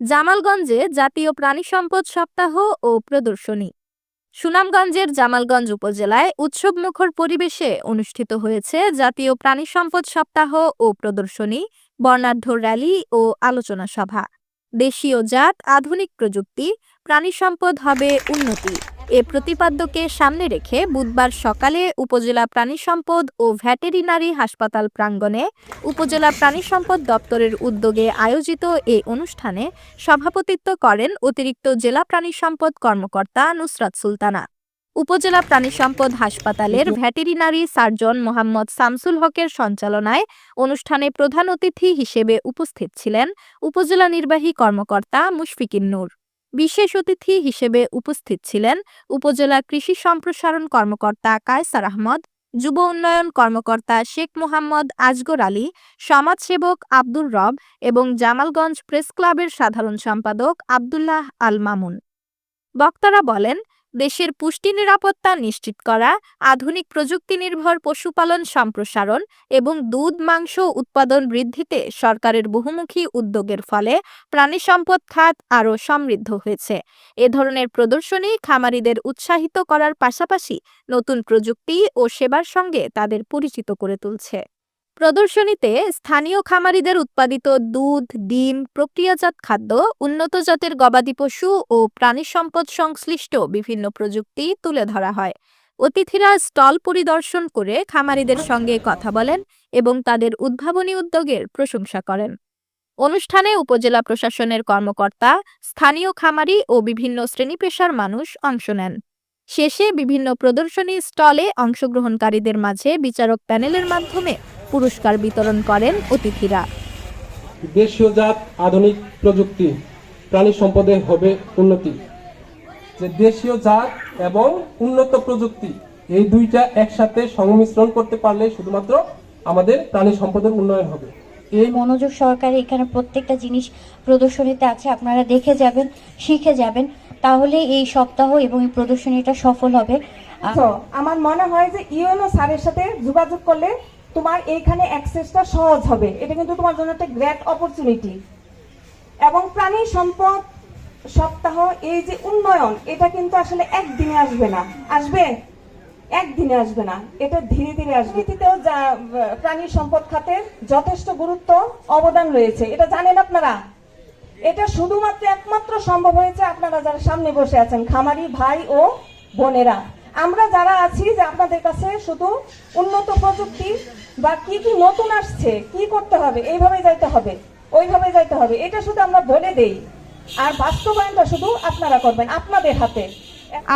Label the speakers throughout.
Speaker 1: জামালগঞ্জে জাতীয় প্রাণী সম্পদ সপ্তাহ ও প্রদর্শনী। সুনামগঞ্জের জামালগঞ্জ উপজেলায় উৎসবমুখর পরিবেশে অনুষ্ঠিত হয়েছে জাতীয় প্রাণী সম্পদ সপ্তাহ ও প্রদর্শনী, বর্ণাঢ্য র্যালি ও আলোচনা সভা। দেশীয় জাত, আধুনিক প্রযুক্তি, প্রাণী সম্পদ হবে উন্নতি। এ প্রতিপাদ্যকে সামনে রেখে বুধবার সকালে উপজেলা প্রাণী সম্পদ ও ভ্যাটেরিনারি হাসপাতাল প্রাঙ্গণে উপজেলা প্রাণী সম্পদ দপ্তরের উদ্যোগে আয়োজিত এই অনুষ্ঠানে সভাপতিত্ব করেন অতিরিক্ত জেলা প্রাণী সম্পদ কর্মকর্তা নুসরাত সুলতানা। উপজেলা প্রাণী সম্পদ হাসপাতালের ভ্যাটেরিনারি সার্জন মোহাম্মদ শামসুল হকের সঞ্চালনায় অনুষ্ঠানে প্রধান অতিথি হিসেবে উপস্থিত ছিলেন উপজেলা নির্বাহী কর্মকর্তা মুশফিকিন নূর। বিশেষ অতিথি হিসেবে উপস্থিত ছিলেন উপজেলা কৃষি সম্প্রসারণ কর্মকর্তা কায়সার আহমদ, যুব উন্নয়ন কর্মকর্তা শেখ মোহাম্মদ আজগর আলী, সমাজসেবক আব্দুর রব এবং জামালগঞ্জ প্রেস ক্লাবের সাধারণ সম্পাদক আবদুল্লাহ আল মামুন। বক্তারা বলেন দেশের পুষ্টি নিরাপত্তা নিশ্চিত করা, আধুনিক প্রযুক্তি নির্ভর পশুপালন সম্প্রসারণ এবং দুধ, মাংস উৎপাদন বৃদ্ধিতে সরকারের বহুমুখী উদ্যোগের ফলে প্রাণী সম্পদ খাত আরও সমৃদ্ধ হয়েছে। এ ধরনের প্রদর্শনী খামারিদের উৎসাহিত করার পাশাপাশি নতুন প্রযুক্তি ও সেবার সঙ্গে তাদের পরিচিত করে তুলছে। প্রদর্শনীতে স্থানীয় খামারিদের উৎপাদিত দুধ, ডিম, প্রক্রিয়াজাত খাদ্য, উন্নত জাতের গবাদি পশু ও প্রাণী সম্পদ সংশ্লিষ্ট বিভিন্ন প্রযুক্তি তুলে ধরা হয়। অতিথিরা স্টল পরিদর্শন করে খামারিদের সঙ্গে কথা বলেন এবং তাদের উদ্ভাবনী উদ্যোগের প্রশংসা করেন। অনুষ্ঠানে উপজেলা প্রশাসনের কর্মকর্তা, স্থানীয় খামারি ও বিভিন্ন শ্রেণি পেশার মানুষ অংশ নেন। শেষে বিভিন্ন প্রদর্শনী স্টলে অংশগ্রহণকারীদের মাঝে বিচারক প্যানেলের মাধ্যমে পুরস্কার বিতরণ করেন অতিথিরা।
Speaker 2: দেশীয় জাত আধুনিক প্রযুক্তি প্রাণী সম্পদে হবে উন্নতি। যে দেশীয় জাত এবং উন্নত প্রযুক্তি এই দুইটা একসাথে সংমিশ্রণ করতে পারলে শুধুমাত্র আমাদের প্রাণী সম্পদের উন্নয়ন হবে। এই
Speaker 3: মনোযোগ সহকারে এখানে প্রত্যেকটা জিনিস প্রদর্শনীতে আছে আপনারা দেখে যাবেন শিখে যাবেন। তাহলে এই সপ্তাহ এবং এই প্রদর্শনীটা সফল হবে। আ-
Speaker 4: আমার মনে হয় যে ইউএনও স্যারের সাথে যোগাযোগ করলে তোমার এইখানে অ্যাক্সেসটা সহজ হবে। এটা কিন্তু তোমার জন্য একটা গ্রেট অপরচুনিটি এবং প্রাণী সম্পদ সপ্তাহ, এই যে উন্নয়ন, এটা কিন্তু আসলে একদিনে আসবে না। আসবে? একদিনে আসবে না। এটা ধীরে ধীরে আসবে। নীতিতেও প্রাণী সম্পদ খাতের যথেষ্ট গুরুত্ব, অবদান রয়েছে। এটা জানেন আপনারা? এটা শুধুমাত্র একমাত্র সম্ভব হয়েছে আপনারা যারা সামনে বসে আছেন, খামারি ভাই ও বোনেরা। আমরা যারা আছি যে আপনাদের কাছে শুধু উন্নত প্রযুক্তি বা কি কি নতুন আসছে, কি করতে হবে, এইভাবে যাইতে হবে, ওইভাবে যাইতে হবে, এটা শুধু আমরা বলে দেই। আর বাস্তবায়নটা শুধু আপনারা করবেন, আপনাদের হাতে।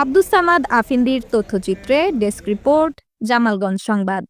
Speaker 1: আব্দুস সামাদ আফিন্দির তথ্যচিত্রে ডেস্ক রিপোর্ট, জামালগঞ্জ সংবাদ।